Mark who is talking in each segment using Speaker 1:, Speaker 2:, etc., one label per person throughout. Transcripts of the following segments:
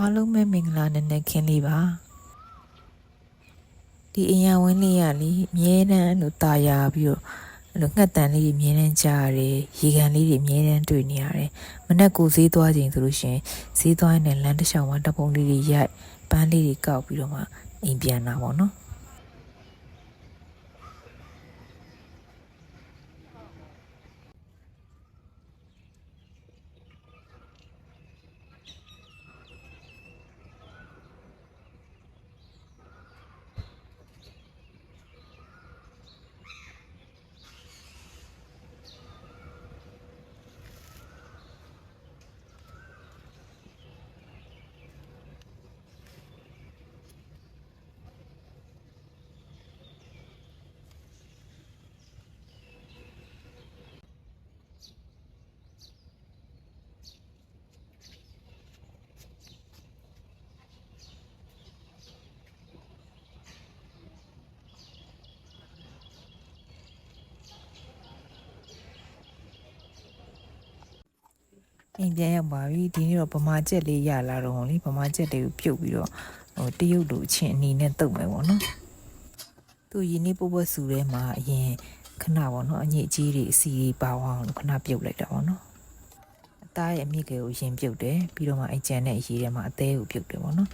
Speaker 1: အားလုံးပဲမင်္ဂလာနံနက်ခင်းလေးပါဒီအရာဝင်းလေးရလေအမြဲတမ်းအဲ့လိုตาရပြီးတော့အဲ့လိုငှက်တန်လေးတွေအမြဲတမ်းကြားရတယ်ရေကန်လေးတွေအမြဲတမ်းတွေ့နေရတယ်မနေ့ကိုဈေးသွားချိန်ဆိုလို့ရှရင်ဈေးသွားရင်လည်းလမ်းတစ်လျှောက်မှာတပုံလေးတွေရိုက်ပန်းလေးတွေကောက်ပြီးတော့မှအိမ်ပြန်တာပေါ့နော် အိမ်ပြန်ရောက်ပါပြီဒီနေ့တော့ဗမာကျက်လေးရလာတော့လေဗမာကျက်လေးကိုပြုတ်ပြီးတော့ဟိုတရုတ်လိုအချင်းအနေနဲ့တုတ်မယ်ပေါ့နော်သူရင်းနေပုတ်ပွက်စုထဲမှာအရင်ခဏပေါ့နော်အညစ်အကြေးတွေအစီတွေပါအောင်လို့ခဏပြုတ်လိုက်တာပေါ့နော်အသားရဲ့အမြင့်ကလေးကိုရင်ပြုတ်တယ်ပြီးတော့မှအကြံနဲ့အရေးထဲမှာအသေးကိုပြုတ်တယ်ပေါ့နော်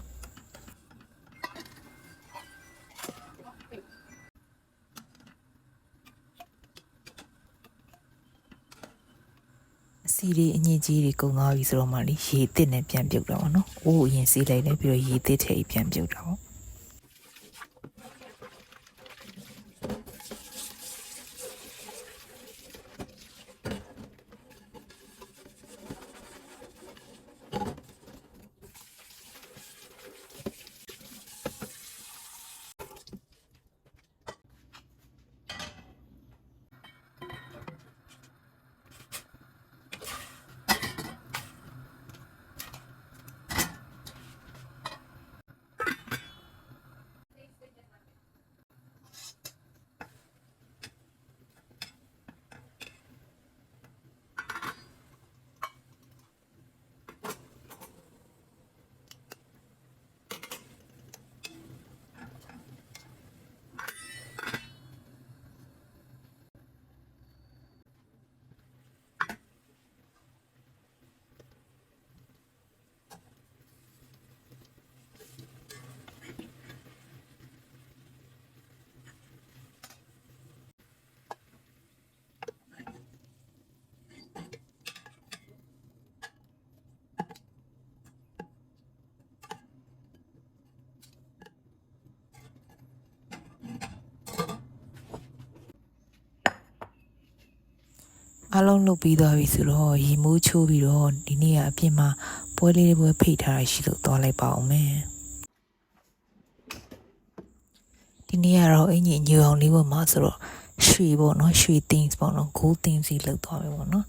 Speaker 1: စီတွေအညစ်အကြေးတွေကုန်သွားပြီဆိုတော့မှလေရေအစ်စ်နဲ့ပြန်ပြုတ်တာပေါ့နော်။အိုးအရင်စီးလိုက်တယ်ပြီးတော့ရေအစ်စ်ထည့်ပြီးပြန်ပြုတ်တာပေါ့။ အားလုံးလုပ်ပြီးသွားပြီဆိုတော့ရီမိုးချိုးပြီးတော့ဒီနေ့ကအပြင်မှာပွဲလေးတွေပွဲဖိတ်ထားရရှိလို့သွားလိုက်ပါအောင်မယ်ဒီနေ့ကတော့အင်ကြီးညူအောင်လေးပေါ်မှာဆိုတော့ရွှေပေါ့နော်ရွှေ things ပေါ့နော် gold things ကြီးလောက်သွားပြီပေါ့နော်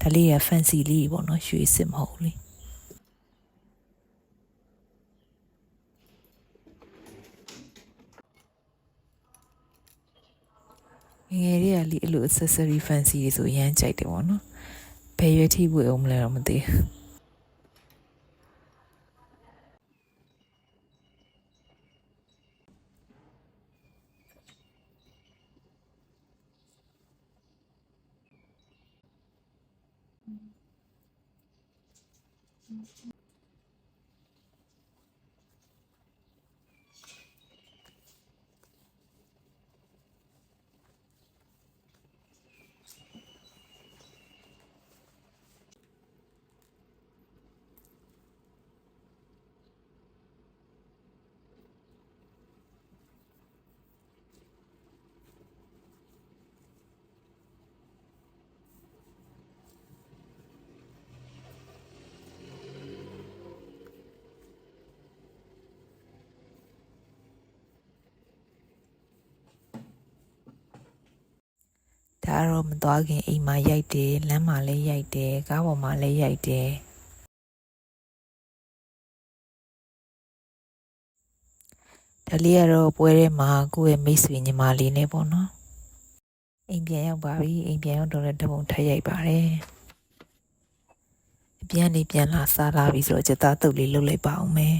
Speaker 1: ဒါလေးရ fancy လေးပေါ့နော်ရွှေစစ်မဟုတ်ဘူးလေ ငယ်လေးကလေအဲ့လို accessory fancy တွေဆိုရမ်းကြိုက်တယ်ပေါ့နော်ဘယ်ရွယ်ထိဝယ်အောင်မလဲတော့မသိဘူး ဒါကတော့မသွားခင်အိမ်မှာရိုက်တယ်လမ်းမှာလည်းရိုက်တယ်ကားပေါ်မှာလည်းရိုက်တယ်ဒါလေးကတော့ပွဲထဲမှာကိုယ့်ရဲ့မိတ်ဆွေညီမလေးနဲ့ပေါ့နော်အိမ်ပြန်ရောက်ပါပြီအိမ်ပြန်ရောက်တော့လည်းတပုံထပ်ရိုက်ပါတယ်ပြန်နေပြန်လာစားလာပြီဆိုတော့ချက်သားတုပ်လေးလုပ်လိုက်ပါအောင်မယ်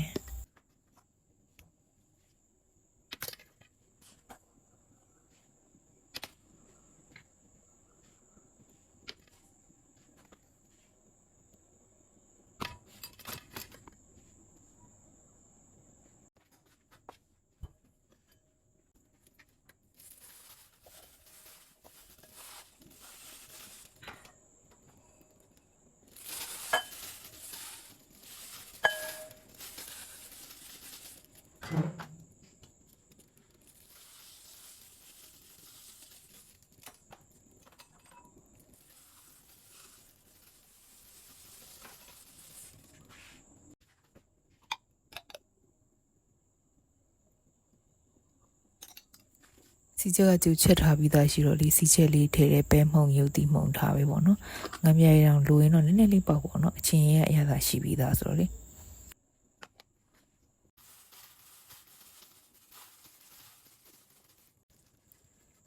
Speaker 1: စီချက်ကကျူချက်ထားပြီးသားရှိတော့လေစီချက်လေးထဲတဲ့ပဲမှုံရုပ်တိမှုံထားပဲပေါ့နော်ငမြရအောင်လိုရင်တော့နည်းနည်းလေးပေါ့ပေါ့နော်အချင်းရဲ့အရသာရှိပြီးသားဆိုတော့လေ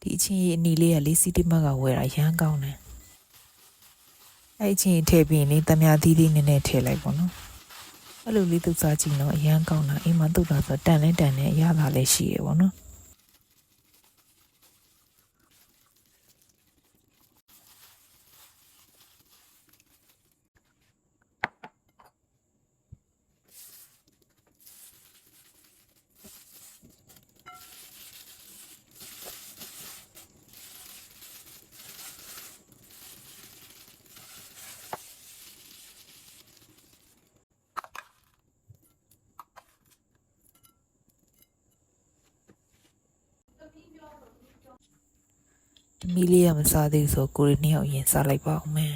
Speaker 1: ဒီအချင်းရဲ့အနီလေးကလေးစီတိမတ်ကဝယ်တာရမ်းကောင်းတယ်အဲ့အချင်းထည့်ပြီးရင်လေတမယာသီးလေးနည်းနည်းထည့်လိုက်ပေါ့နော်အဲ့လိုလေးသုစားကြည့်တော့အရန်ကောင်းတာအိမ်မှာသုတာဆိုတန်လဲတန်နဲ့အရသာလည်းရှိရပေါ့နော် မီလေးကမစားသေးဘူးဆိုကိုရီနှစ်ယောက်ရင်စားလိုက်ပါအောင်မယ်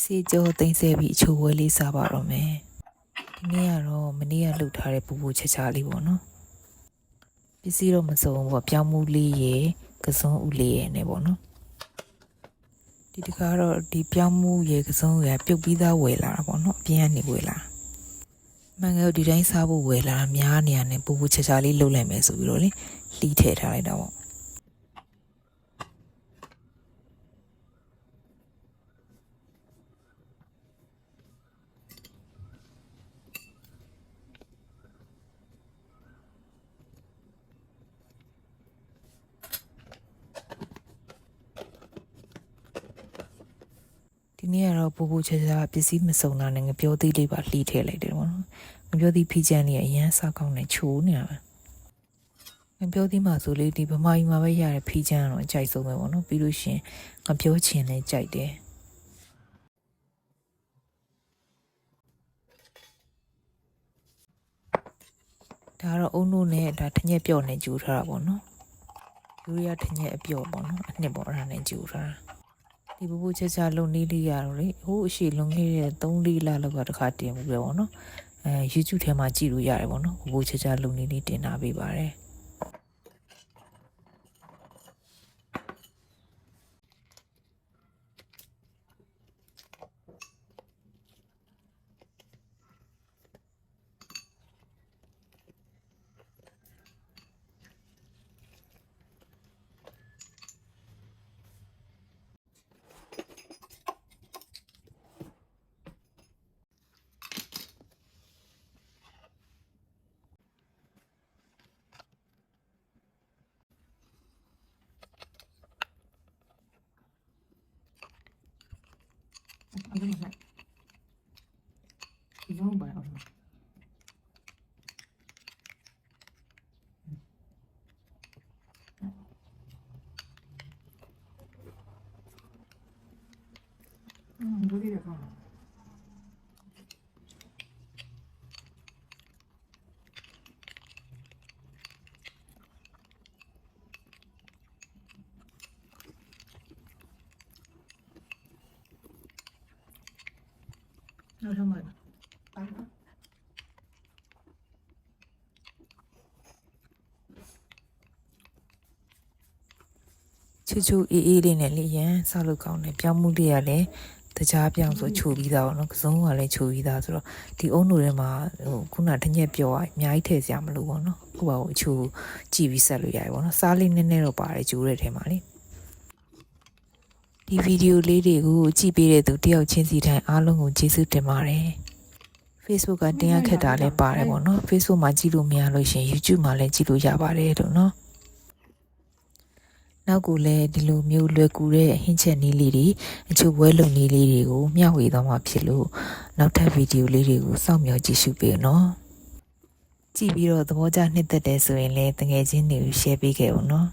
Speaker 1: စီကြောသိမ့်ဆဲပြီးအချိုးဝဲလေးစားပါတော့မယ် ဒီနေ့ကတော့မနေ့ကလှုပ်ထားတဲ့ပူပူချာချာလေးပေါ့နော်ပစ္စည်းတော့မစုံဘူးပေါ့ပြောင်းမှုလေးရယ်ကစုံဦးလေးရယ်နဲ့ပေါ့နော်ဒီတခါတော့ဒီပြောင်းမှုရယ်ကစုံရယ်ပြုတ်ပြီးသားဝယ်လာတာပေါ့နော်အပြင်ကနေဝယ်လာမန်ငယ်ဒီတိုင်းစားဖို့ဝယ်လာတာများနေရတယ်ပူပူချာချာလေးလှုပ်လိုက်မယ်ဆိုပြီးတော့လေလှီးထည့်ထားလိုက်တာပေါ့ ဒီနေ့ကတော့ပူပူချာချာပစ္စည်းမစုံတာနဲ့ငပြောသေးလေးပါလှီးထည့်လိုက်တယ်ပေါ့နော်ငပြောသေးဖီချမ်းလေးကအရန်စားကောင်းနေချိုးနေတာပဲငပြောသေးမှဆိုလေဒီဗမာကြီးမှာပဲရတဲ့ဖီချမ်းကတော့အကြိုက်ဆုံးပဲပေါ့နော်ပြီးလို့ရှရင်ငပြောချင်လည်းကြိုက်တယ်ဒါကတော့အုံနို့နဲ့ဒါထညက်ပြော့နဲ့ဂျူထားတာပေါ့နော်ယူရီးယားထညက်အပြော့ပေါ့နော်အနှစ်ပေါ့အဲ့ဒါနဲ့ဂျူထားတာ ဒီဘူဘူချက်ချလုံနေလေးရတော့လေဟိုးအရှိလုံခဲ့တဲ့3-4လလောက်ကတခါတင်မှုပဲပေါ့နော်အဲ YouTube ထဲမှာကြည့်လို့ရတယ်ပေါ့နော်ဘူဘူချက်ချလုံနေလေးတင်တာပေးပါတယ် ごめん。なさい。ゾンバイあ。うん、 နောက်ထပ်မှာပါပါချူချူအေးအေးလေးနဲ့လေရန်ဆောက်လုပ်ကောင်းတယ်ပြောင်းမှုလေးရတယ်တကြားပြောင်ဆိုခြုံပြီးသားပေါ့နော်ကစုံးကလည်းခြုံပြီးသားဆိုတော့ဒီအုံးတို့ထဲမှာဟိုခုနတညက်ပြောอ่ะအများကြီးထည့်စရာမလိုပေါ့နော်ခုပါဟိုအချိုးကြည့်ပြီးဆက်လို့ရတယ်ပေါ့နော်စားလေးနည်းနည်းတော့ပါတယ်ဂျိုးတဲ့ထဲမှာလေ ဒီဗီဒီယိုလေးတွေကိုကြည့်ပေးတဲ့သူတယောက်ချင်းစီတိုင်းအားလုံးကိုကျေးဇူးတင်ပါတယ် Facebook ကတင်ရခက်တာလည်းပါတယ်ပေါ့နော် Facebook မှာကြည့်လို့မရလို့ရှရင် YouTube မှာလည်းကြည့်လို့ရပါတယ်လို့နော်နောက်ကိုလည်းဒီလိုမျိုးလွယ်ကူတဲ့ဟင်းချက်နည်းလေးတွေအချို့ဝဲလုံနည်းလေးတွေကိုမျှဝေသွားမှာဖြစ်လို့နောက်ထပ်ဗီဒီယိုလေးတွေကိုစောင့်မျှော်ကြည့်ရှုပေးနော်ကြည့်ပြီးတော့သဘောကျနှစ်သက်တယ်ဆိုရင်လည်းတကယ်ချင်းတွေကို share ပေးခဲ့အောင်နော်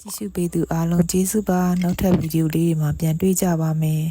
Speaker 1: ကြည့်ရှုပေးသူအားလုံးကျေးဇူးပါနောက်ထပ်ဗီဒီယိုလေးတွေမှာပြန်တွေ့ကြပါမယ်